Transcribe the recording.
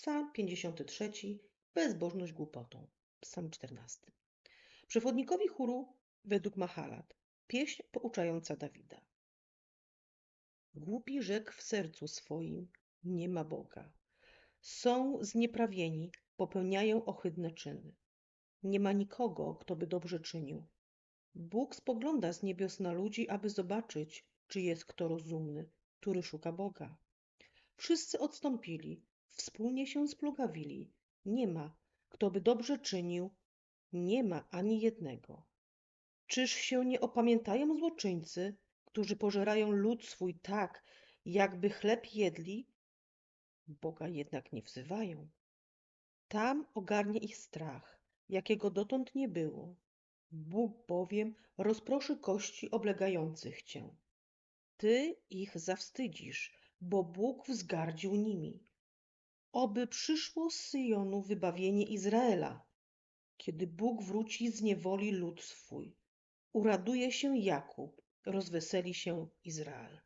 Psalm 53. Bezbożność głupotą. Psalm 14. Przewodnikowi chóru według Mahalat. Pieśń pouczająca Dawida. Głupi rzekł w sercu swoim, nie ma Boga. Są znieprawieni, popełniają ohydne czyny. Nie ma nikogo, kto by dobrze czynił. Bóg spogląda z niebios na ludzi, aby zobaczyć, czy jest kto rozumny, który szuka Boga. Wszyscy odstąpili, wspólnie się splugawili. Nie ma, kto by dobrze czynił, nie ma ani jednego. Czyż się nie opamiętają złoczyńcy, którzy pożerają lud swój tak, jakby chleb jedli? Boga jednak nie wzywają. Tam ogarnie ich strach, jakiego dotąd nie było. Bóg bowiem rozproszy kości oblegających cię. Ty ich zawstydzisz, bo Bóg wzgardził nimi. Oby przyszło z Syjonu wybawienie Izraela, kiedy Bóg wróci z niewoli lud swój. Uraduje się Jakub, rozweseli się Izrael.